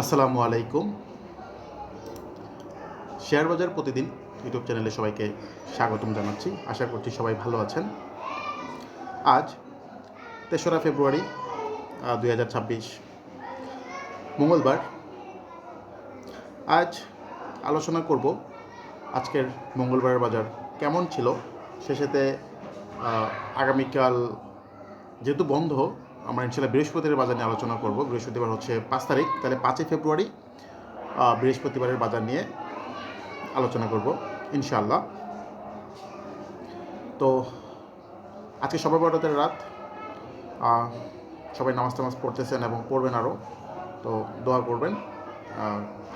আসসালামু আলাইকুম। শেয়ার বাজার প্রতিদিন ইউটিউব চ্যানেলে সবাইকে স্বাগতম জানাচ্ছি। আশা করছি সবাই ভালো আছেন। আজ তেসরা ফেব্রুয়ারি দুই হাজার ছাব্বিশ মঙ্গলবার। আজ আলোচনা করব আজকের মঙ্গলবারের বাজার কেমন ছিল শেষেতে আহ, আগামীকাল যেহেতু বন্ধ আমরা ইনশাল্লাহ বৃহস্পতিবার বাজার নিয়ে আলোচনা করব। বৃহস্পতিবার হচ্ছে পাঁচ তারিখ, তাহলে পাঁচই ফেব্রুয়ারি বৃহস্পতিবারের বাজার নিয়ে আলোচনা করব ইনশাল্লাহ তো আজকে সবাই বড়দের রাত। সবাই নামাজ টামাজ পড়তেছেন এবং পড়বেন আরও তো দোয়া করবেন।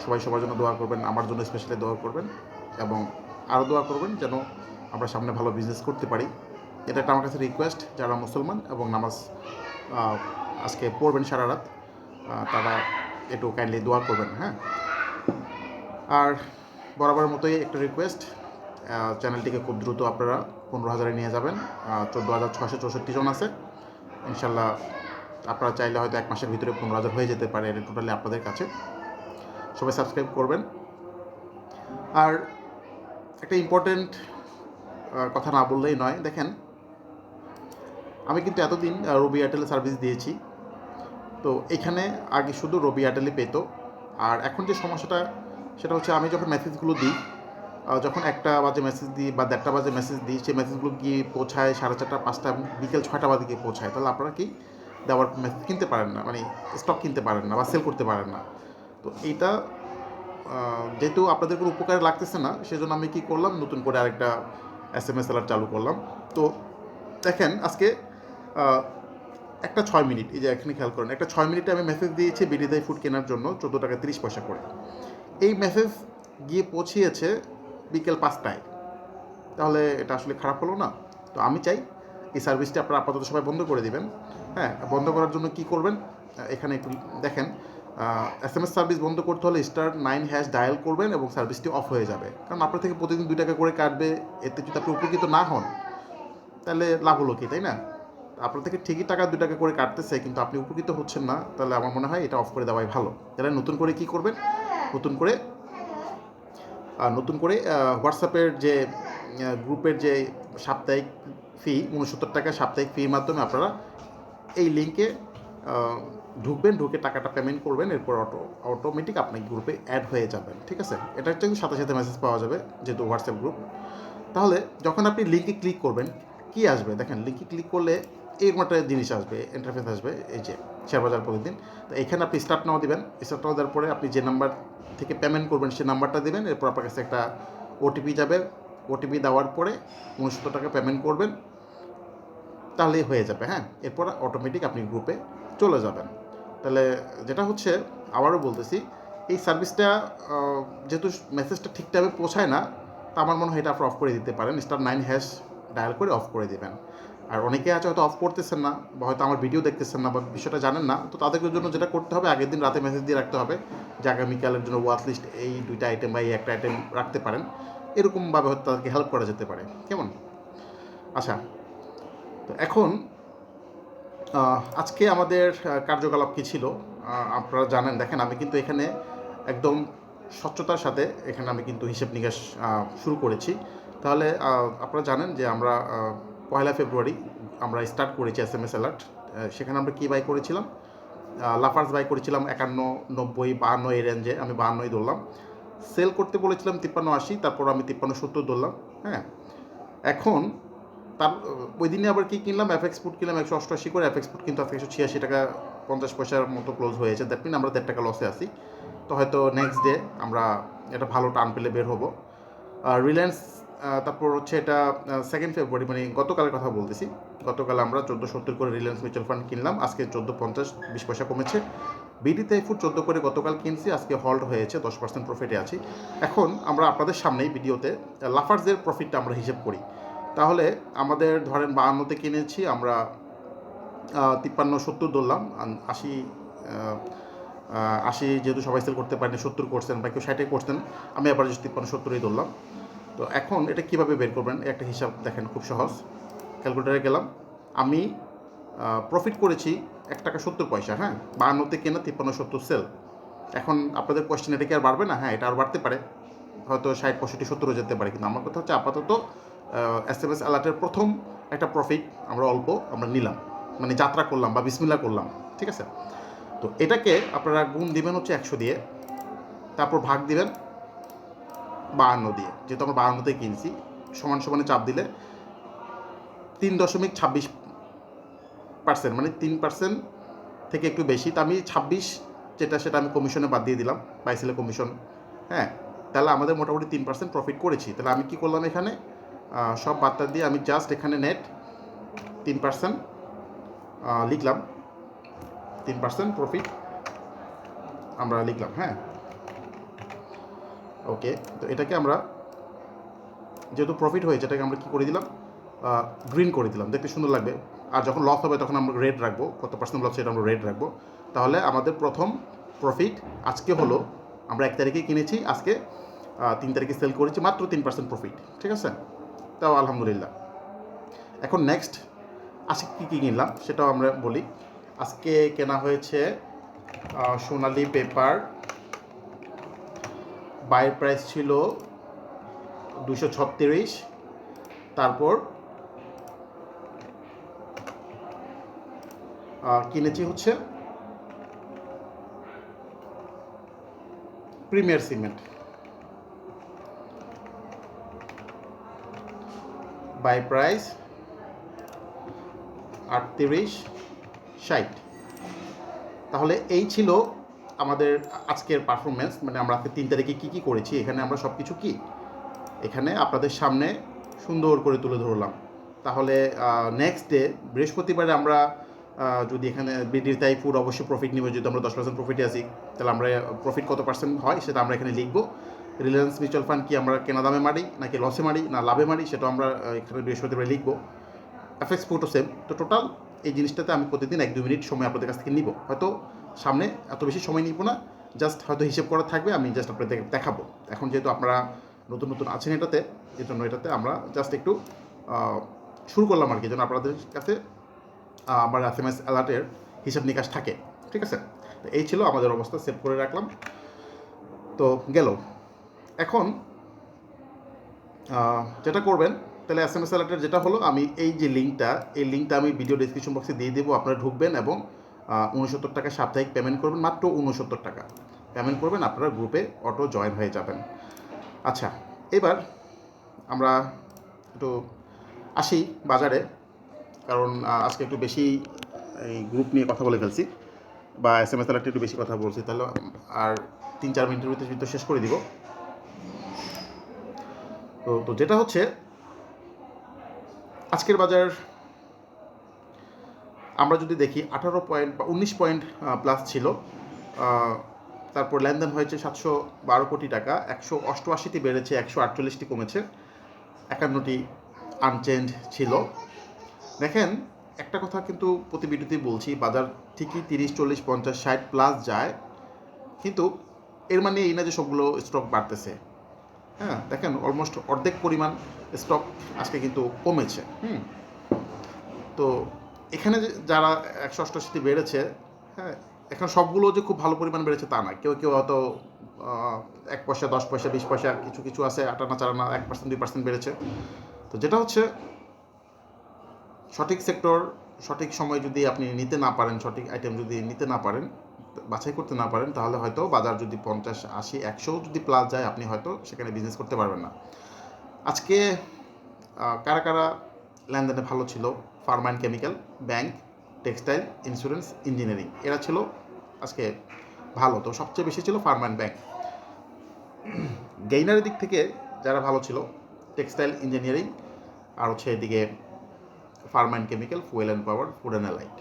সবাই সবার জন্য দোয়া করবেন, আমার জন্য স্পেশালি দোয়া করবেন এবং আরও দোয়া করবেন যেন আমরা সামনে ভালো বিজনেস করতে পারি। এটা একটা আমার কাছে রিকোয়েস্ট যারা মুসলমান এবং নামাজ আজকে পড়বেন সারা রাত। তারা একটু কাইন্ডলি দোয়া করবেন হ্যাঁ? আর বরাবর মতোই একটা রিকোয়েস্ট চ্যানেলটিকে খুব দ্রুত আপনারা পনেরো হাজারে নিয়ে যাবেন। চোদ্দ হাজার ছশো চৌষট্টি জন আছে। ইনশাল্লাহ আপনারা চাইলে হয়তো এক মাসের ভিতরে পনেরো হাজার হয়ে যেতে পারে এটা টোটালি আপনাদের কাছে। সবাই সাবস্ক্রাইব করবেন। আর একটা ইম্পর্টেন্ট কথা না বললেই নয়, দেখেন আমি কিন্তু এতদিন রবি এয়ারটেলে সার্ভিস দিয়েছি। তো এখানে আগে শুধু রবি এয়ারটেলই পেত। আর এখন যে সমস্যাটা, সেটা হচ্ছে আমি যখন মেসেজগুলো দিই যখন একটা বাজে মেসেজ দিই বা দেড়টা বাজে মেসেজ দিই, সেই মেসেজগুলো গিয়ে পৌঁছায় সাড়ে চারটা, পাঁচটা বিকেল ছয়টা বাজে গিয়ে পৌঁছায়। তাহলে আপনারা কি দেওয়ার মেসেজ কিনতে পারেন না? মানে স্টক কিনতে পারেন না বা সেল করতে পারেন না। তো এইটা যেহেতু আপনাদের কোনো উপকারে লাগতেছে না, সেজন্য আমি কি করলাম? নতুন করে আরেকটা এস এম এস চালু করলাম। তো দেখেন, আজকে একটা ছয় মিনিট, এই যে এখানে খেয়াল করেন, একটা ছয় মিনিটে আমি মেসেজ দিয়েছি বিডিদাই ফুড কেনার জন্য চোদ্দ টাকা তিরিশ পয়সা করে। এই মেসেজ গিয়ে পৌঁছিয়েছে বিকেল পাঁচটায়। তাহলে এটা আসলে খারাপ হলো না? তো আমি চাই এই সার্ভিসটা আপনারা আপাতত সবাই বন্ধ করে দিবেন। হ্যাঁ বন্ধ করার জন্য কি করবেন? এখানে একটু দেখেন এস এম এস সার্ভিস বন্ধ করতে হলে স্টার নাইন হ্যাশ ডায়াল করবেন এবং সার্ভিসটি অফ হয়ে যাবে। কারণ আপনার থেকে প্রতিদিন দুই টাকা করে কাটবে, এতে যদি আপনি উপকৃত না হন, তাহলে লাভ হলো কি, তাই না? আপনার থেকে ঠিকই টাকা দু টাকা করে কাটতেছে, কিন্তু আপনি উপকৃত হচ্ছেন না, তাহলে আমার মনে হয় এটা অফ করে দেওয়াই ভালো। তাহলে নতুন করে কি করবেন? নতুন করে আর নতুন করে হোয়াটসঅ্যাপের যে গ্রুপের যে সাপ্তাহিক ফি উনসত্তর টাকা সাপ্তাহিক ফির মাধ্যমে আপনারা এই লিঙ্কে ঢুকবেন, ঢুকে টাকাটা পেমেন্ট করবেন, এরপর অটো অটোমেটিক আপনি গ্রুপে অ্যাড হয়ে যাবেন, ঠিক আছে? এটা হচ্ছে সাথে সাথে মেসেজ পাওয়া যাবে, যেহেতু হোয়াটসঅ্যাপ গ্রুপ তাহলে যখন আপনি লিঙ্কে ক্লিক করবেন, কি আসবে? দেখেন লিঙ্কে ক্লিক করলে এরকম একটা জিনিস আসবে ইন্টারফেস আসবে, এই যে শেয়ার বাজার প্রতিদিন। তো এখানে আপনি স্টার্ট নাও দেবেন। স্টার্ট নাও দেওয়ার পরে আপনি যে নাম্বার থেকে পেমেন্ট করবেন, সেই নাম্বারটা দেবেন। এরপর আপনার কাছে একটা ওটিপি যাবে। ওটিপি দেওয়ার পরে উনসত্তর টাকা পেমেন্ট করবেন। তাহলেই হয়ে যাবে হ্যাঁ? এরপর অটোমেটিক আপনি গ্রুপে চলে যাবেন। তাহলে যেটা হচ্ছে, আবারও বলতেছি, এই সার্ভিসটা যেহেতু মেসেজটা ঠিকঠাকভাবে পৌঁছায় না, তা আমার মনে হয় এটা আপনি অফ করে দিতে পারেন। স্টার নাইন হ্যাশ ডায়াল করে অফ করে দেবেন। আর অনেকে আছে হয়তো অফ করতেছেন না, বা হয়তো আমার ভিডিও দেখতেছেন না, বা বিষয়টা জানেন না। তো তাদের জন্য যেটা করতে হবে, আগের দিন রাতে মেসেজ দিয়ে রাখতে হবে যে আগামীকালের জন্য ওয়াচ লিস্ট এই দুইটা আইটেম বা এই একটা আইটেম রাখতে পারেন। এরকমভাবে হয়তো তাদেরকে হেল্প করা যেতে পারে। কেমন? আচ্ছা তো এখন আজকে আমাদের কার্যকলাপ কী ছিল? আপনারা জানেন, দেখেন আমি কিন্তু এখানে একদম স্বচ্ছতার সাথে এখানে আমি কিন্তু হিসেব নিকাশ শুরু করেছি। তাহলে আপনারা জানেন যে আমরা পয়লা ফেব্রুয়ারি আমরা স্টার্ট করেছি এস এম এস অ্যালার্ট সেখানে আমরা কী বাই করেছিলাম? লাফার্স বাই করেছিলাম একান্ন, নব্বই, বাহান্ন এই রেঞ্জে আমি বাহান্নই ধরলাম। সেল করতে বলেছিলাম তিপ্পান্ন আশি, তারপর আমি তিপ্পান্ন সত্তর ধরলাম হ্যাঁ? এখন তার, ওই দিনে আবার কি কিনলাম? এফএক্স ফুড কিনলাম একশো অষ্টআশি করে এফএক্স ফুড কিন্তু আজকে একশো ছিয়াশি টাকা, পঞ্চাশ পয়সার মতো ক্লোজ হয়েছে। দ্যাট মিন আমরা দেড় টাকা লসে আসি তো হয়তো নেক্সট ডে আমরা এটা ভালো টান পেলে বের হব। রিলায়েন্স তারপর হচ্ছে এটা সেকেন্ড ফেব্রুয়ারি মানে গতকালের কথা বলতেছি। গতকাল আমরা চোদ্দ সত্তর করে রিলায়েন্স মিউচুয়াল ফান্ড কিনলাম, আজকে চোদ্দ পঞ্চাশ, বিশ পয়সা কমেছে। বিডিতে ফুড চোদ্দ করে গতকাল কিনছি, আজকে হল্ড হয়েছে, দশ পার্সেন্ট প্রফিটে আছি। এখন আমরা আপনাদের সামনেই ভিডিওতে লাফার্সের প্রফিটটা আমরা হিসেব করি। তাহলে আমাদের ধরেন বাহান্নতে কিনেছি, আমরা তিপ্পান্ন সত্তর ধরলাম আশি আশি যেহেতু সবাই সেল করতে পারেনি, সত্তর করছেন বা কেউ ষাটে করছেন, আমি just তিপ্পান্ন সত্তরই ধরলাম। তো এখন এটা কীভাবে বের করবেন? একটা হিসাব দেখেন, খুব সহজ। ক্যালকুলেটারে গেলাম। আমি প্রফিট করেছি এক টাকা সত্তর পয়সা হ্যাঁ? বাহান্নতে কেনা তিপ্পান্ন সত্তর সেল এখন আপনাদের কোয়েশ্চেন এটা কি আর বাড়বে না? হ্যাঁ এটা আর বাড়তে পারে। হয়তো ষাট, পঁয়ষট্টি সত্তরও যেতে পারে। কিন্তু আমার কথা হচ্ছে আপাতত এস এম এস অ্যালার্টের প্রথম একটা প্রফিট আমরা অল্প আমরা নিলাম। মানে যাত্রা করলাম বা বিসমিল্লা করলাম, ঠিক আছে? তো এটাকে আপনারা গুণ দিবেন হচ্ছে একশো দিয়ে। তারপর ভাগ দিবেন বাহান্ন দিয়ে। যেহেতু আমরা বাহান্নতে কিনছি, সমান সমানে চাপ দিলে তিন দশমিক ছাব্বিশ পার্সেন্ট মানে তিন পার্সেন্ট থেকে একটু বেশি। তা আমি ছাব্বিশ যেটা সেটা আমি কমিশনে বাদ দিয়ে দিলাম বাইসেলের কমিশন হ্যাঁ তাহলে আমাদের মোটামুটি তিন পার্সেন্ট প্রফিট করেছি। তাহলে আমি কি করলাম এখানে? সব বার্তা দিয়ে আমি জাস্ট এখানে নেট তিন পার্সেন্ট লিখলাম। তিন পার্সেন্ট প্রফিট আমরা লিখলাম হ্যাঁ। ওকে তো এটাকে আমরা যেহেতু প্রফিট হয়েছে, এটাকে আমরা কি করে দিলাম? গ্রিন করে দিলাম। দেখতে সুন্দর লাগবে। আর যখন লস হবে, তখন আমরা রেড রাখব। কত পার্সেন্ট লস সেটা আমরা রেড রাখব। তাহলে আমাদের প্রথম প্রফিট আজকে হলো, আমরা এক তারিখে কিনেছি, আজকে তিন তারিখে সেল করেছি, মাত্র তিন পার্সেন্ট প্রফিট ঠিক আছে? তাও আলহামদুলিল্লাহ। এখন নেক্সট আজকে কী কী কিনলাম, সেটাও আমরা বলি। আজকে কেনা হয়েছে সোনালি পেপার বাইয়ের প্রাইস ছিল দুশো ছত্রিশ, তারপর কিনেছি হচ্ছে প্রিমিয়ার সিমেন্ট। বাই প্রাইস আটত্রিশ ষাট। তাহলে এই ছিল আমাদের আজকের পারফরমেন্স মানে আমরা তিন তারিখে কী কী করেছি, এখানে আমরা সব কিছু কী? এখানে আপনাদের সামনে সুন্দর করে তুলে ধরলাম। তাহলে নেক্সট ডে বৃহস্পতিবারে আমরা যদি এখানে বিডির তাই ফুড অবশ্যই প্রফিট নিব যদি আমরা দশ পার্সেন্ট প্রফিটে আসি তাহলে আমরা প্রফিট কত পার্সেন্ট হয় সেটা আমরা এখানে লিখব। রিলায়েন্স মিউচুয়াল ফান্ড কি আমরা কেনা দামে মারি, নাকি লসে মারি, না লাভে মারি, সেটা আমরা এখানে বৃহস্পতিবারে লিখব। এফএক্স ফুডও সেম তো টোটাল এই জিনিসটাতে আমি প্রতিদিন এক দু মিনিট সময় আপনাদের কাছ থেকে নিব। হয়তো সামনে এত বেশি সময় নিব না। জাস্ট হয়তো হিসেব করা থাকবে, আমি জাস্ট আপনাদের দেখাবো। এখন যেহেতু আপনারা নতুন নতুন আছেন এটাতে এই জন্য এটাতে আমরা জাস্ট একটু শুরু করলাম আর কি, যেন আপনাদের কাছে আমার এস এম এস অ্যালার্টের হিসাব নিকাশ থাকে। ঠিক আছে? তো এই ছিল আমাদের অবস্থা, সেভ করে রাখলাম। তো গেল। এখন যেটা করবেন, তাহলে এস এম এস অ্যালার্টের যেটা হলো, আমি এই যে লিঙ্কটা, এই লিঙ্কটা আমি ভিডিও ডিসক্রিপশন বক্সে দিয়ে দেবো, আপনারা ঢুকবেন এবং উনসত্তর টাকা সাপ্তাহিক পেমেন্ট করবেন, মাত্র উনসত্তর টাকা পেমেন্ট করবেন, আপনারা গ্রুপে অটো জয়েন হয়ে যাবেন। আচ্ছা এবার আমরা একটু আসি বাজারে, কারণ আজকে একটু বেশি এই গ্রুপ নিয়ে কথা বলে ফেলছি, বা এস এম এস একটু বেশি কথা বলছি, তাহলে আর তিন চার মিনিটের ভিতরে ভিতরে শেষ করে দিব। তো তো যেটা হচ্ছে, আজকের বাজার আমরা যদি দেখি আঠারো পয়েন্ট বা উনিশ পয়েন্ট প্লাস ছিল তারপর লেনদেন হয়েছে সাতশো বারো কোটি টাকা, একশো অষ্টআশিটি বেড়েছে, একশো আটচল্লিশটি কমেছে, একান্নটি আনচেঞ্জ ছিল। দেখেন, একটা কথা কিন্তু প্রতি ভিডিওতেই বলছি, বাজার ঠিকই তিরিশ, চল্লিশ, পঞ্চাশ, ষাট প্লাস যায়, কিন্তু এর মানে এই না যে সবগুলো স্টক বাড়তেছে। হ্যাঁ দেখেন অলমোস্ট অর্ধেক পরিমাণ স্টক আজকে কিন্তু কমেছে। হুম, তো এখানে যারা একশো অষ্টআশিটি বেড়েছে হ্যাঁ এখন সবগুলো যে খুব ভালো পরিমাণ বেড়েছে তা না কেউ কেউ হয়তো এক পয়সা, দশ পয়সা, বিশ পয়সা, কিছু কিছু আছে আটানা চারানা এক পার্সেন্ট, দুই পার্সেন্ট বেড়েছে। তো যেটা হচ্ছে, সঠিক সেক্টর, সঠিক সময় যদি আপনি নিতে না পারেন, সঠিক আইটেম যদি নিতে না পারেন, বাছাই করতে না পারেন, তাহলে হয়তো বাজার যদি পঞ্চাশ, আশি, একশো যদি প্লাস যায়, আপনি হয়তো সেখানে বিজনেস করতে পারবেন না। আজকে কারা কারা লেনদেনে ভালো ছিল? Pharma and chemical, bank, textile, insurance, engineering. এরা ছিল আজকে ভালো, তো সবচেয়ে বেশি ছিল ফার্মা অ্যান্ড ব্যাংক। গেইনারের দিক থেকে যারা ভালো ছিল, টেক্সটাইল, ইঞ্জিনিয়ারিং, আর হচ্ছে এদিকে pharma and chemical, fuel and power, food and allied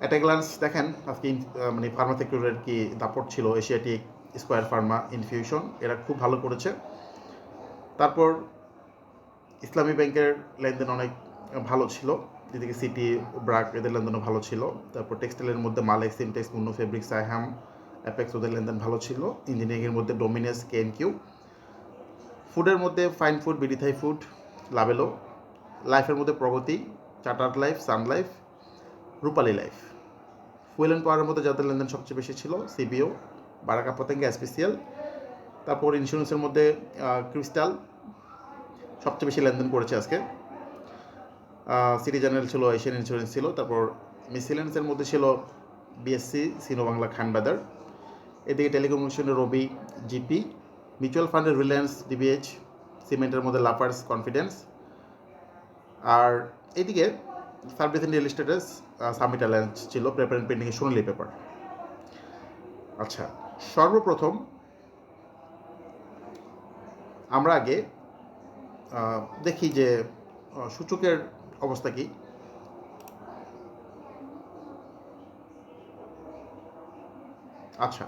at a glance দেখেন, আজকে মানে ফার্মা সেক্টরের কি দাপট ছিল, এশিয়াটিক স্কোয়ার ফার্মা ইনফিউশন, এরা খুব ভালো করেছে। তারপর ইসলামী ব্যাংকের লেনদেন অনেক ভালো ছিল। যেদিকে সিটি ব্রাক এদের লেনদেনও ভালো ছিল। তারপর টেক্সটাইলের মধ্যে Malek Simtex Munno fabric Saiham Apex ওদের লেনদেন ভালো ছিল। ইঞ্জিনিয়ারিংয়ের মধ্যে ডোমিনেস কে এন কিউ ফুডের মধ্যে fine food BD Thai food Lovello লাইফের মধ্যে Pragati chartered life sun life Rupali life fuel and পাওয়ারের মধ্যে যাদের লেনদেন সবচেয়ে বেশি ছিল সিবিও বারাকা পতেঙ্গা এসপিসিএল তারপর ইন্স্যুরেন্সের মধ্যে ক্রিস্টাল সবচেয়ে বেশি লেনদেন করেছে আজকে। সিটি জেনারেল ছিল এশিয়ান ইন্স্যুরেন্স ছিল, তারপর মিসিলেন্সের মধ্যে ছিল বিএসসি সিনো বাংলা খানবাদার এদিকে টেলিকমিউনিকেশনের রবি জিপি মিউচুয়াল ফান্ডের রিলায়েন্স ডিবিএইচ সিমেন্টের মধ্যে লাফার্স কনফিডেন্স আর এদিকে সার্ভিস ইন রিয়েল এস্টেটেস সামিট অ্যালায়েন্স ছিল পেপার অ্যান্ড পেন্ডিংয়ে সোনালি পেপার আচ্ছা সর্বপ্রথম আমরা আগে দেখি যে সূচকের অবস্থা কি। আচ্ছা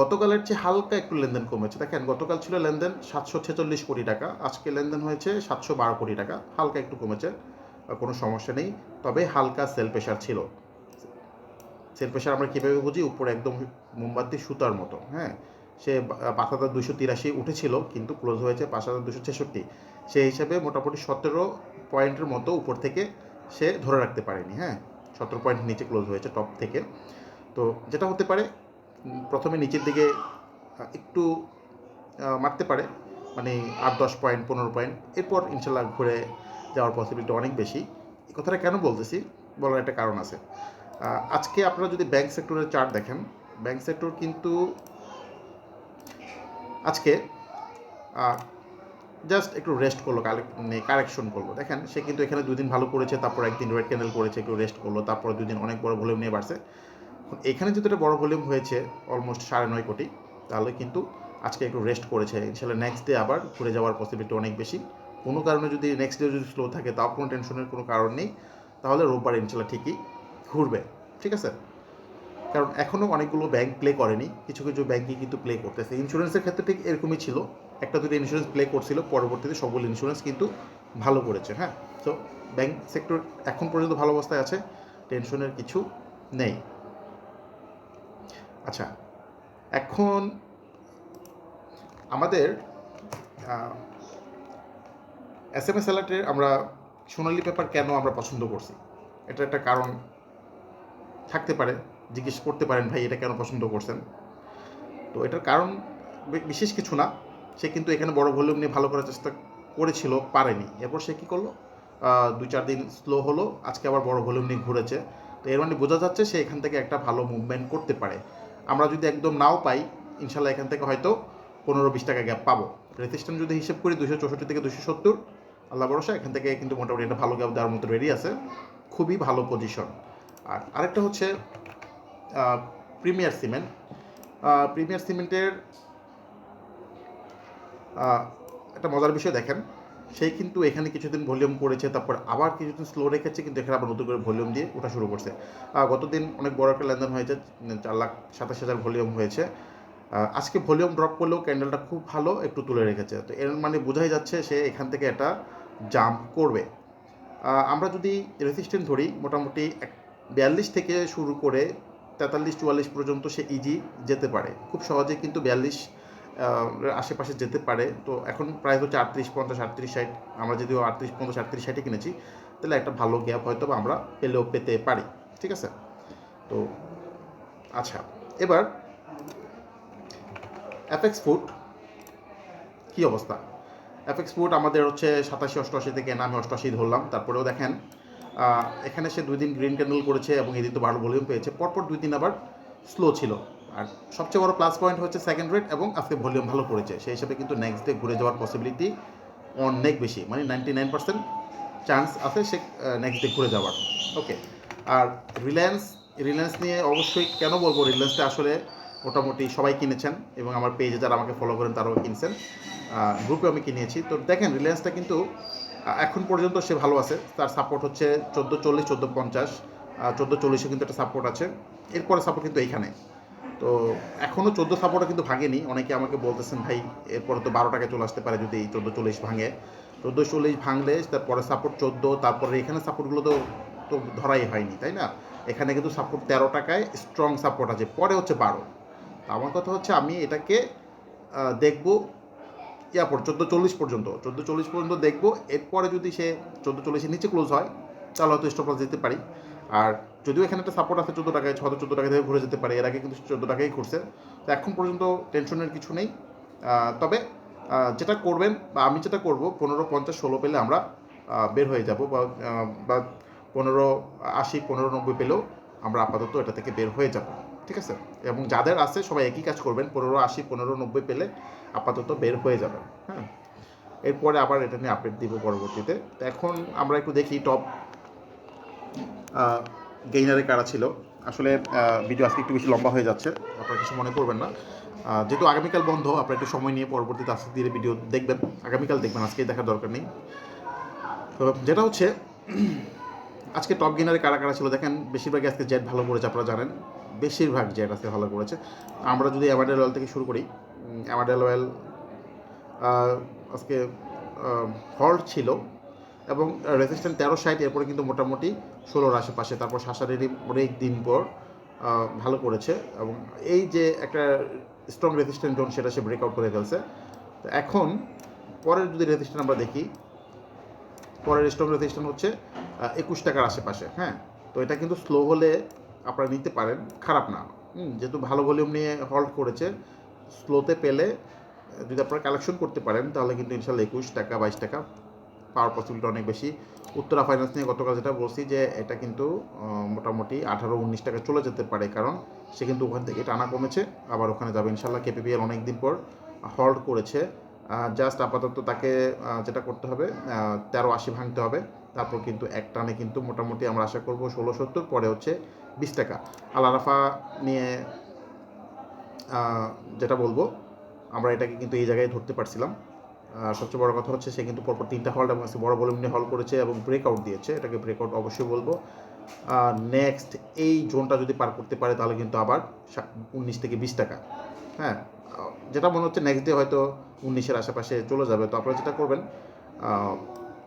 গতকালের চেয়ে হালকা একটু লেনদেন কমেছে। দেখেন, গতকাল ছিল লেনদেন সাতশো ছেচল্লিশ কোটি টাকা, আজকে লেনদেন হয়েছে সাতশো বারো কোটি টাকা, হালকা একটু কমেছে কোনো সমস্যা নেই, তবে হালকা সেল প্রেশার ছিল। সেল প্রেশার আমরা কীভাবে বুঝি? উপরে একদম মোমবাতি, সুতার মতো হ্যাঁ? সে পাঁচ হাজার দুশো তিরাশি উঠেছিল, কিন্তু ক্লোজ হয়েছে পাঁচ হাজার দুশো ছেষট্টি। সেই হিসাবে মোটামুটি সতেরো পয়েন্টের মতো উপর থেকে সে ধরে রাখতে পারেনি হ্যাঁ? সতেরো পয়েন্ট নিচে ক্লোজ হয়েছে টপ থেকে। তো যেটা হতে পারে প্রথমে নিচের দিকে একটু মারতে পারে মানে আট, দশ পয়েন্ট, পনেরো পয়েন্ট। এরপর ইনশাল্লাহ ঘুরে যাওয়ার পসিবিলিটি অনেক বেশি। এই কথাটা কেন বলতেছি? বলার একটা কারণ আছে। আজকে আপনারা যদি ব্যাংক সেক্টরের চার্ট দেখেন ব্যাংক সেক্টর কিন্তু আজকে জাস্ট একটু রেস্ট করল কারেকশন করল। দেখেন, সে কিন্তু এখানে দুদিন ভালো করেছে, তারপর একদিন রেড ক্যান্ডেল করেছে একটু রেস্ট করল, তারপর দুই দিন অনেক বড় ভলিউম নিয়ে বাড়ছে। এখানে যদি একটা বড় ভলিউম হয়েছে অলমোস্ট সাড়ে নয় কোটি, তাহলে কিন্তু আজকে একটু রেস্ট করেছে। ইনশাল্লাহ নেক্সট ডে আবার ঘুরে যাওয়ার পসিবিলিটি অনেক বেশি। কোনো কারণে যদি নেক্সট ডে যদি স্লো থাকে, তাও কোনো টেনশনের কোনো কারণ নেই। তাহলে রোববার ইনশাল্লাহ ঠিকই ঘুরবে। ঠিক আছে? কারণ এখনও অনেকগুলো ব্যাংক প্লে করেনি। কিছু কিছু ব্যাংকই কিন্তু প্লে করতেছে। ইন্স্যুরেন্সের ক্ষেত্রে ঠিক এরকমই ছিল। একটা দুটো ইন্স্যুরেন্স প্লে করছিল, পরবর্তীতে সবগুলো ইন্স্যুরেন্স কিন্তু ভালো করেছে হ্যাঁ? তো ব্যাংক সেক্টর এখন পর্যন্ত ভালো অবস্থায় আছে টেনশনের কিছু নেই। আচ্ছা এখন আমাদের এস এম এস অ্যালার্টের আমরা সোনালি পেপার কেন আমরা পছন্দ করছি? এটা একটা কারণ থাকতে পারে। জিজ্ঞেস করতে পারেন ভাই এটা কেন পছন্দ করছেন। তো এটার কারণ বিশেষ কিছু না। সে কিন্তু এখানে বড় ভলিউম নিয়ে ভালো করার চেষ্টা করেছিল, পারেনি। এরপর সে কী করল? দুই চার দিন স্লো হলো, আজকে আবার বড় ভলিউম নিয়ে ঘুরেছে। তো এর মানে বোঝা যাচ্ছে সে এখান থেকে একটা ভালো মুভমেন্ট করতে পারে। আমরা যদি একদম নাও পাই, ইনশাল্লাহ এখান থেকে হয়তো পনেরো বিশ টাকা গ্যাপ পাবো। রেজিস্ট্যান্ট যদি হিসেব করি দুশো চৌষট্টি থেকে দুশো সত্তর, আল্লাহ ভরসা, এখান থেকে কিন্তু মোটামুটি একটা ভালো গ্যাপ দেওয়ার মতো রেডি আছে। খুবই ভালো পজিশন আর আরেকটা হচ্ছে প্রিমিয়ার সিমেন্ট। প্রিমিয়ার সিমেন্টের একটা মজার বিষয় দেখেন, সে কিন্তু এখানে কিছুদিন ভলিউম করেছে, তারপর আবার কিছুদিন স্লো রেখেছে, কিন্তু এখানে আবার নতুন করে ভলিউম দিয়ে ওঠা শুরু করছে। গতদিন অনেক বড় একটা লেনদেন হয়েছে, চার লাখ সাতাশ হাজার ভলিউম হয়েছে। আজকে ভলিউম ড্রপ করলেও ক্যান্ডেলটা খুব ভালো একটু তুলে রেখেছে। তো এর মানে বোঝাই যাচ্ছে সে এখান থেকে একটা জাম্প করবে। আমরা যদি রেসিস্ট্যান্ট ধরি, মোটামুটি এক বিয়াল্লিশ থেকে শুরু করে তেতাল্লিশ, চুয়াল্লিশ পর্যন্ত সে ইজি যেতে পারে। খুব সহজে কিন্তু বিয়াল্লিশ আশেপাশে যেতে পারে। তো এখন প্রায় হচ্ছে আটত্রিশ, পঞ্চাশ, আটত্রিশ, ষাট। আমরা যদিও আটত্রিশ, পঞ্চাশ, আটত্রিশ ষাটে কিনেছি, তাহলে একটা ভালো গ্যাপ হয়তো আমরা পেলেও পেতে পারি। ঠিক আছে? তো আচ্ছা এবার অ্যাপেক্স ফুড কী অবস্থা? অ্যাপেক্স ফুড আমাদের হচ্ছে সাতাশি, অষ্টআশি থেকে নামে অষ্টআশি ধরলাম। তারপরেও দেখেন এখানে সে দুই দিন গ্রিন ক্যান্ডেল করেছে এবং এদিন তো ভালো ভলিউম পেয়েছে। পরপর দুই দিন আবার স্লো ছিল। আর সবচেয়ে বড় প্লাস পয়েন্ট হচ্ছে সেকেন্ড রেট এবং আজকে ভলিউম ভালো করেছে। সেই হিসাবে কিন্তু নেক্সট ডে ঘুরে যাওয়ার পসিবিলিটি অনেক বেশি। মানে নাইনটি নাইন পার্সেন্ট চান্স আছে সে নেক্সট ডে ঘুরে যাওয়ার। ওকে আর রিলায়েন্স রিলায়েন্স নিয়ে অবশ্যই কেন বলব? রিলায়েন্সটা আসলে মোটামুটি সবাই কিনেছেন এবং আমার পেজে যারা আমাকে ফলো করেন তারাও কিনছেন। গ্রুপে আমি কিনেছি। তো দেখেন রিলায়েন্সটা কিন্তু এখন পর্যন্ত সে ভালো আছে। তার সাপোর্ট হচ্ছে চোদ্দ চল্লিশ, চোদ্দ পঞ্চাশ চোদ্দ চল্লিশে কিন্তু একটা সাপোর্ট আছে। এরপরে সাপোর্ট কিন্তু এইখানে তো এখনও চোদ্দ সাপোর্টও কিন্তু ভাঙেনি। অনেকে আমাকে বলতেছেন, ভাই, এরপরে তো বারো টাকায় চলে আসতে পারে যদি এই চোদ্দ চল্লিশ ভাঙে। চোদ্দ চল্লিশ ভাঙলে তারপরে সাপোর্ট চোদ্দ, তারপরে এখানে সাপোর্টগুলো তো তো ধরাই হয়নি, তাই না? এখানে কিন্তু সাপোর্ট তেরো টাকায় স্ট্রং সাপোর্ট আছে, পরে হচ্ছে বারো। আমার কথা হচ্ছে আমি এটাকে দেখব ইয়া পর চোদ্দ চল্লিশ পর্যন্ত, চোদ্দ চল্লিশ পর্যন্ত দেখব। এরপরে যদি সে চোদ্দ চল্লিশের নিচে ক্লোজ হয়, তাহলে হয়তো স্টপ লস দিতে পারি। আর যদিও এখানে একটা সাপোর্ট আছে চোদ্দ টাকায় হয়তো চোদ্দ টাকা থেকে ঘুরে যেতে পারে, এর আগে কিন্তু চোদ্দ টাকাই ঘুরছে তো এখন পর্যন্ত টেনশনের কিছু নেই। তবে যেটা করবেন, বা আমি যেটা করব, পনেরো, পঞ্চাশ, ষোলো পেলে আমরা বের হয়ে যাব বা পনেরো আশি, পনেরো, নব্বই পেলেও আমরা আপাতত এটা থেকে বের হয়ে যাব। ঠিক আছে? এবং যাদের আছে, সবাই একই কাজ করবেন, পনেরো আশি, পনেরো নব্বই পেলে আপাতত বের হয়ে যাবেন হ্যাঁ? এরপরে আবার এটা নিয়ে আপডেট দিব পরবর্তীতে। তো এখন আমরা একটু দেখি টপ গেইনারে কারা ছিল। আসলে ভিডিও আজকে একটু বেশি লম্বা হয়ে যাচ্ছে, আপনারা কিছু মনে করবেন না। যেহেতু আগামীকাল বন্ধ, আপনারা একটু সময় নিয়ে পরবর্তীতে আস্তে ধীরে ভিডিও দেখবেন। আগামীকাল দেখবেন, আজকে দেখার দরকার নেই। তো যেটা হচ্ছে, আজকে টপ গেইনারে কারা কারা ছিল দেখেন, বেশিরভাগই আজকে জেট ভালো করেছে, আপনারা জানেন। বেশিরভাগ আজকে ভালো করেছে। আমরা যদি অ্যামাডেল অয়েল থেকে শুরু করি অ্যামাডেল অয়েল আজকে হল্ট ছিল এবং রেজিস্ট্যান্ট তেরো সাইট এরপরে কিন্তু মোটামুটি ষোলোর আশেপাশে, তারপর শাসারেরই অনেক দিন পর ভালো করেছে এবং এই যে একটা স্ট্রং রেজিস্ট্যান্ট জোন সেটা সে ব্রেকআউট করে ফেলছে। তো এখন, পরের যদি রেজিস্ট্যান্ট আমরা দেখি, পরের স্ট্রং রেজিস্ট্যান্ট হচ্ছে একুশ টাকার আশেপাশে হ্যাঁ? তো এটা কিন্তু স্লো হলে আপনারা নিতে পারেন, খারাপ না। যেহেতু ভালো ভলিউম নিয়ে হল্ট করেছে স্লোতে পেলে, যদি আপনারা কালেকশন করতে পারেন, তাহলে কিন্তু ইনশাল্লাহ একুশ টাকা, বাইশ টাকা পাওয়ার পসিবিলিটি অনেক বেশি। উত্তরা ফাইন্যান্স নিয়ে গতকাল যেটা বলছি যে, এটা কিন্তু মোটামুটি আঠারো, উনিশ টাকা চলে যেতে পারে, কারণ সে কিন্তু ওখান থেকে টানা কমেছে, আবার ওখানে যাবে ইনশাল্লাহ কেপিপিএল অনেক দিন পর হল্ট করেছে। জাস্ট আপাতত তাকে যেটা করতে হবে তেরো আশি ভাঙতে হবে। তারপর কিন্তু এক টানে কিন্তু মোটামুটি আমরা আশা করব ষোলো সত্তর, পরে হচ্ছে বিশ টাকা। আল আরাফা নিয়ে যেটা বলব, আমরা এটাকে কিন্তু এই জায়গায় ধরতে পারছিলাম। সবচেয়ে বড় কথা হচ্ছে সে কিন্তু পরপর তিনটা হল এবং বড় ভলিউম নিয়ে হল করেছে এবং ব্রেকআউট দিয়েছে। এটাকে ব্রেকআউট অবশ্যই বলব। নেক্সট এই জোনটা যদি পার করতে পারে, তাহলে কিন্তু আবার উনিশ থেকে বিশ টাকা। হ্যাঁ যেটা মনে হচ্ছে নেক্সট ডে হয়তো উনিশের আশেপাশে চলে যাবে। তো আপনারা যেটা করবেন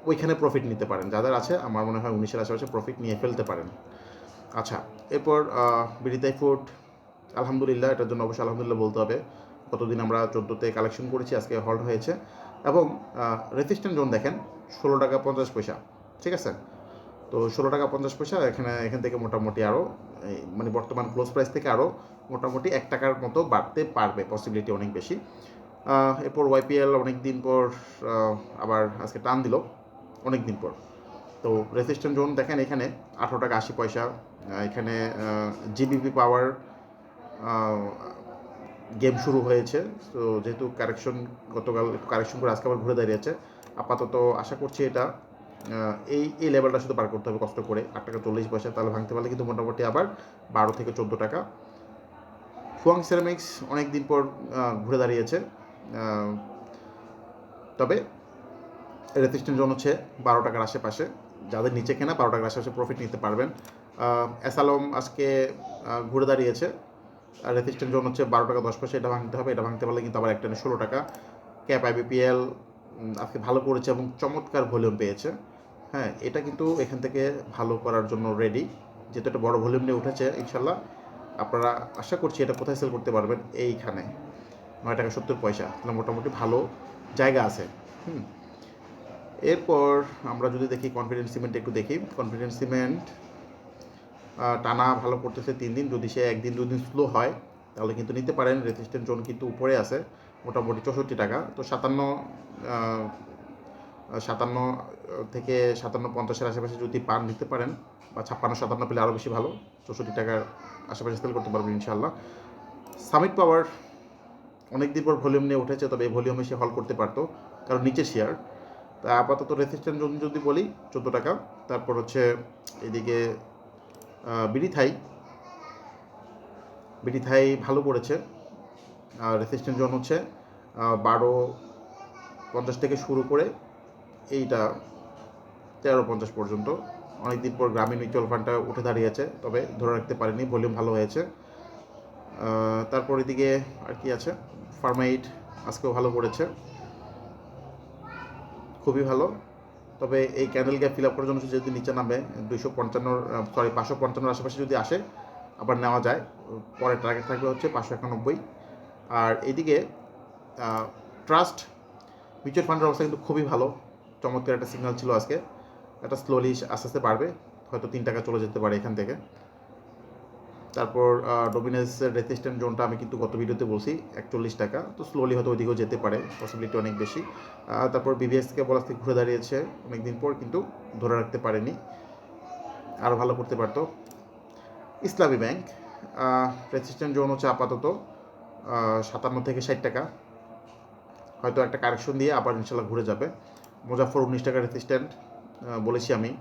ওইখানে প্রফিট নিতে পারেন। যাদের আছে, আমার মনে হয় উনিশের আশেপাশে প্রফিট নিয়ে ফেলতে পারেন। আচ্ছা এরপর বিরিতাই ফুড আলহামদুলিল্লাহ, এটার জন্য অবশ্যই আলহামদুলিল্লাহ বলতে হবে। কতদিন আমরা চোদ্দোতে কালেকশন করেছি, আজকে হল্ট হয়েছে। এবং রেজিস্ট্যান্ট জোন দেখেন, ষোলো টাকা পঞ্চাশ পয়সা, ঠিক আছে? তো ষোলো টাকা পঞ্চাশ পয়সা, এখানে, এখান থেকে মোটামুটি আরও মানে বর্তমান ক্লোজ প্রাইস থেকে আরও মোটামুটি এক টাকার মতো বাড়তে পারবে পসিবিলিটি অনেক বেশি। এরপর ওয়াইপিএল অনেক দিন পর আবার আজকে টান দিল অনেক দিন পর। তো রেজিস্ট্যান্ট জোন দেখেন এখানে আঠারো টাকা আশি পয়সা এখানে জিবিপি পাওয়ার গেম শুরু হয়েছে। তো যেহেতু কারেকশন গতকাল কারেকশন করে আজকে আবার ঘুরে দাঁড়িয়েছে, আপাতত আশা করছি এটা এই এই লেভেলটা শুধু পার করতে হবে কষ্ট করে। আট টাকা চল্লিশ পয়সা, তাহলে ভাঙতে পারলে কিন্তু মোটামুটি আবার বারো থেকে চোদ্দ টাকা। ফুয়াং সেরামিক্স অনেক দিন পর ঘুরে দাঁড়িয়েছে। তবে রেজিস্ট্যান্ট জোন হচ্ছে বারো টাকার আশেপাশে। যাদের নিচে কেনা বারো টাকার আশেপাশে প্রফিট নিতে পারবেন। অ্যাসালম আজকে ঘুরে দাঁড়িয়েছে। আর রেজিস্ট্যান্ট জোন হচ্ছে বারো টাকা দশ পয়সা, এটা ভাঙতে হবে, এটা ভাঙতে পারলে কিন্তু আবার একটা ষোলো টাকা। ক্যাপ আইবিপিএল আজকে ভালো করেছে এবং চমৎকার ভলিউম পেয়েছে। হ্যাঁ এটা কিন্তু এখান থেকে ভালো করার জন্য রেডি যেহেতু একটা বড় ভলিউম নিয়ে উঠেছে, ইনশাল্লাহ। আপনারা আশা করছি এটা কোথায় সেল করতে পারবেন? এইখানে। নয় টাকা সত্তর পয়সা, তাহলে মোটামুটি ভালো জায়গা আছে। হুম। এরপর আমরা যদি দেখি কনফিডেন্স সিমেন্ট একটু দেখি। কনফিডেন্স সিমেন্ট টানা ভালো করতেছে তিন দিন, যদি সে একদিন, দুদিন স্লো হয়, তাহলে কিন্তু নিতে পারেন। রেজিস্ট্যান্ট জোন কিন্তু উপরে আছে, মোটামুটি চৌষট্টি টাকা। তো সাতান্ন সাতান্ন থেকে সাতান্ন পঞ্চাশের আশেপাশে যদি পান, নিতে পারেন। বা ছাপ্পান্ন, সাতান্ন পেলে আরও বেশি ভালো। চৌষট্টি টাকার আশেপাশে সেল করতে পারবেন ইনশাল্লাহ সামিট পাওয়ার অনেক দিন পর ভলিউম নিয়ে উঠেছে তবে এই ভলিউমে সে হল করতে পারতো কারণ নিচে শেয়ার। তা আপাতত রেসিস্ট্যান্ট জোন যদি বলি চোদ্দ টাকা। তারপর হচ্ছে এদিকে আহ, বিডি থাই। বিডি থাই ভালো করেছে আর রেসিস্ট্যান্ট জোন হচ্ছে বারো পঞ্চাশ থেকে শুরু করে এইটা তেরো পঞ্চাশ পর্যন্ত। অনেকদিন পর গ্রামীণ মিউচুয়াল ফান্ডটা উঠে দাঁড়িয়েছে তবে ধরে রাখতে পারেনি ভলিউম ভালো হয়েছে। তারপর এদিকে আর কি আছে? ফার্মাইট আজকেও ভালো করেছে খুবই ভালো। তবে এই ক্যান্ডেল গ্যাপ ফিল আপ করার জন্য যদি নিচে নামে, দুইশো পঞ্চান্নর সরি পাঁচশো পঞ্চান্নর আশেপাশে যদি আসে, আবার নেওয়া যায়, পরে টার্গেট থাকবে হচ্ছে পাঁচশো একানব্বই। আর এদিকে ট্রাস্ট মিউচুয়াল ফান্ডের অবস্থা কিন্তু খুবই ভালো। চমৎকার একটা সিগনাল ছিল আজকে। এটা স্লোলি আস্তে আস্তে বাড়বে। হয়তো তিন টাকা চলে যেতে পারে এখান থেকে। তারপর ডোমিনেন্সের রেসিস্ট্যান্ট জোনটা আমি কিন্তু গত ভিডিওতে বলছি, একচল্লিশ টাকা। তো স্লোলি হয়তো ওইদিকেও যেতে পারে পসিবিলিটি অনেক বেশি। তারপর বিবিএসকে বলার থেকে ঘুরে দাঁড়িয়েছে অনেকদিন পর, কিন্তু ধরে রাখতে পারেনি। আরও ভালো করতে পারতো। ইসলামী ব্যাংক রেসিস্ট্যান্ট জোন হচ্ছে আপাতত সাতান্ন থেকে ষাট টাকা। হয়তো একটা কারেকশন দিয়ে আবার ইনশাল্লাহ ঘুরে যাবে। মুজাফর উনিশ টাকা রেসিস্ট্যান্ট বলেছি আমি।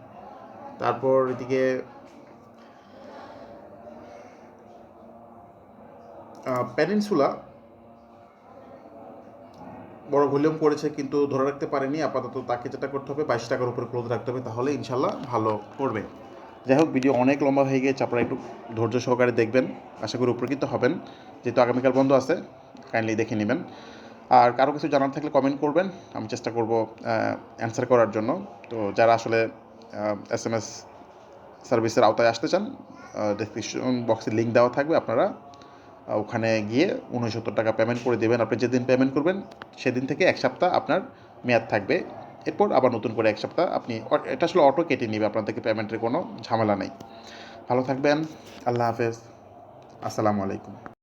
তারপর এদিকে প্যানিনসুলা বড় ভলিউম করেছে, কিন্তু ধরে রাখতে পারেনি। আপাতত তাকে যেটা করতে হবে, বাইশ টাকার উপরে ক্লোজ রাখতে হবে, তাহলে ইনশাল্লাহ ভালো করবে। যাই হোক ভিডিও অনেক লম্বা হয়ে গিয়েছে, আপনারা একটু ধৈর্য সহকারে দেখবেন। আশা করি উপকৃত হবেন। যেহেতু আগামীকাল বন্ধ আছে কাইন্ডলি দেখে নেবেন। আর কারও কিছু জানার থাকলে কমেন্ট করবেন। আমি চেষ্টা করব অ্যান্সার করার জন্য। তো যারা আসলে এস এম এস সার্ভিসের আওতায় আসতে চান ডেসক্রিপশন বক্সে লিঙ্ক দেওয়া থাকবে আপনারা। ওখানে গিয়ে উনসত্তর টাকা পেমেন্ট করে দেবেন। আপনি যেদিন পেমেন্ট করবেন, সেদিন থেকে এক সপ্তাহ আপনার মেয়াদ থাকবে। এরপর আবার নতুন করে এক সপ্তাহ আপনি এটা আসলে অটো কেটে নেবে, আপনার থেকে পেমেন্টের কোনো ঝামেলা নেই। ভালো থাকবেন, আল্লাহ হাফেজ। আসসালামু আলাইকুম।